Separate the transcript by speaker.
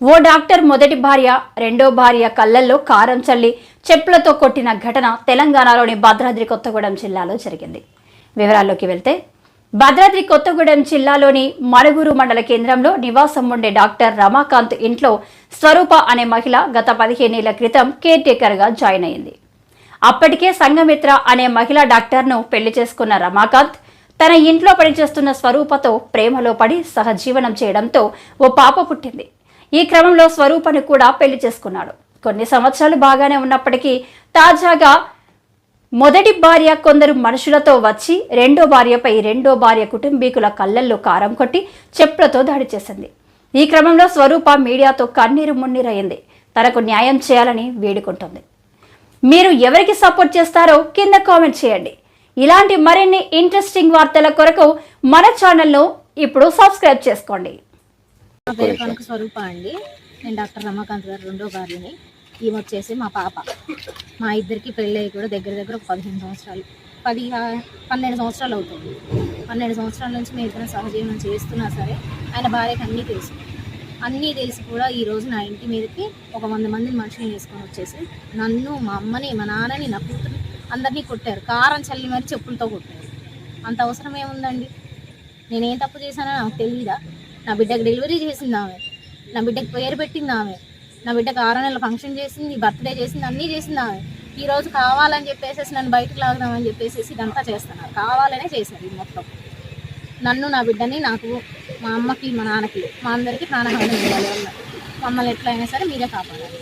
Speaker 1: ఓ doctor మొదటి భార్య రెండో భార్య కళ్ళల్లో కారం చల్లి చెప్పులతో కొట్టిన ఘటన తెలంగాణలోని భద్రాద్రి కొత్తగూడెం జిల్లాలో జరిగింది. వివరాల్లోకి వెళ్తే భద్రాద్రి కొత్తగూడెం జిల్లాలోని మణుగూరు మండల కేంద్రంలో నివాసం ఉండే డాక్టర్ రమాకాంత్ ఇంట్లో స్వరూప అనే మహిళ గత పదిహేనేళ్ళ క్రితం కేర్ టేకర్గా జాయిన్ అయింది. అప్పటికే సంఘమిత్ర అనే మహిళా డాక్టర్ను పెళ్ళి చేసుకున్న రమాకాంత్ తన ఇంట్లో పనిచేస్తున్న స్వరూపతో ప్రేమలో పడి సహజీవనం చేయడంతో ఓ పాప పుట్టింది. ఈ క్రమంలో స్వరూపను కూడా పెళ్ళి చేసుకున్నాడు. కొన్ని సంవత్సరాలు బాగానే ఉన్నప్పటికీ తాజాగా మొదటి భార్య కొందరు మనుషులతో వచ్చి రెండో భార్యపై రెండో భార్య కుటుంబీకుల కళ్ళల్లో కారం కొట్టి చెప్పులతో దాడి చేసింది. ఈ క్రమంలో స్వరూప మీడియాతో కన్నీరు మున్నీరయ్యింది తనకు న్యాయం చేయాలని వేడుకుంటుంది. మీరు ఎవరికి సపోర్ట్ చేస్తారో కింద కామెంట్ చేయండి. ఇలాంటి మరిన్ని ఇంట్రెస్టింగ్ వార్తల కొరకు మన ఛానల్ను ఇప్పుడు సబ్స్క్రైబ్ చేసుకోండి.
Speaker 2: పేరు కనక స్వరూప అండి. నేను డాక్టర్ రమాకాంత్ గారు రెండో భార్యని. ఈమె వచ్చేసి మా పాప. మా ఇద్దరికి పెళ్ళి కూడా దగ్గర దగ్గర ఒక పదిహేను సంవత్సరాలు. పది పన్నెండు సంవత్సరాలు అవుతుంది. పన్నెండు సంవత్సరాల నుంచి మేము ఇద్దరం సహజీవనం చేస్తున్నా సరే ఆయన భార్యకి అన్నీ తెలుసు. అన్నీ తెలిసి కూడా ఈ రోజు నా ఇంటి మీదకి ఒక వంద మందిని మనుషులు వేసుకొని వచ్చేసి నన్ను మా అమ్మని మా నాన్నని నా కూతురు అందరినీ కొట్టారు. కారం చల్లి మరి చెప్పులతో కొట్టారు. అంత అవసరం ఏముందండి? నేనేం తప్పు చేశానో నాకు తెలియదా నా బిడ్డకు డెలివరీ చేసింది ఆమె. నా బిడ్డకు పేరు పెట్టింది ఆమె. నా బిడ్డకు ఆరో నెలల ఫంక్షన్ చేసింది బర్త్డే చేసింది అన్నీ చేసింది ఆమె. ఈ రోజు కావాలని చెప్పేసి నన్ను బయటకు లాగుదామని చెప్పేసి ఇదంతా చేస్తున్నారు. కావాలనే చేశారు ఇది మొత్తం. నన్ను నా బిడ్డని నాకు మా అమ్మకి మా నాన్నకి మా అందరికీ ప్రాణహాని చేయాలి మమ్మల్ని ఎట్లయినా సరే మీరే కాపాడాలి.